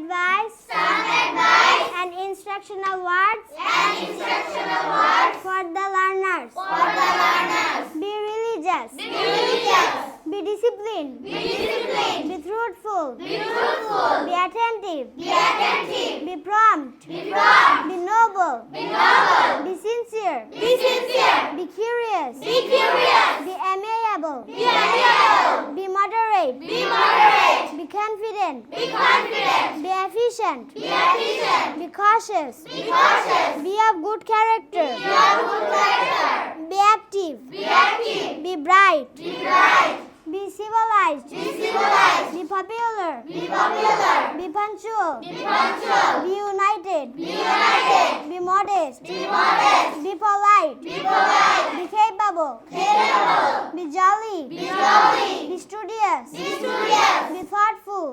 advice, and instructional words, for the learners. Be religious. Be disciplined. Be truthful. Be attentive. Be prompt. Be noble. Be sincere. Be curious. Be amiable. Be moderate. Be moderate. Be confident. Be confident. Be efficient. Be efficient. Be cautious. Be cautious. Be of good character. Be of good character. Be active. Be active. Be bright. Be bright. Be civilized. Be civilized. Be popular. Be popular. Be punctual. Be punctual. Be united. Be united. Be modest. Be modest. Be polite. Be capable. Be jolly.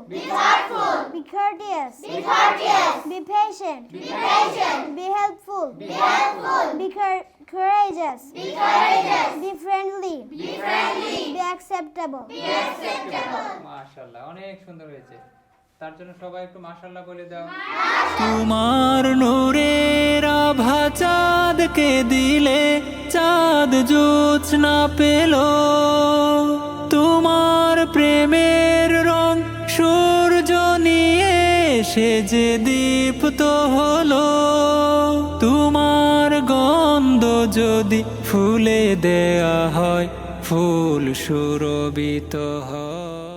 Thoughtful. Be courteous. Be courteous. Be patient. Be patient. Be helpful. Be cour- courageous. Be courageous. Be friendly. Be friendly. Be acceptable. Be acceptable. মাশাল্লাহ অনেক সুন্দর হয়েছে তার জন্য সবাই একটু মাশাল্লাহ বলে দাও তোমার নূরের আভা চাঁদকে দিলে চাঁদ জোৎস্না পেল সূর্য নিয়ে সে যে দীপ্ত হলো, তোমার গন্ধ যদি ফুলে দেয়া হয়, ফুল সুরবিত হয়।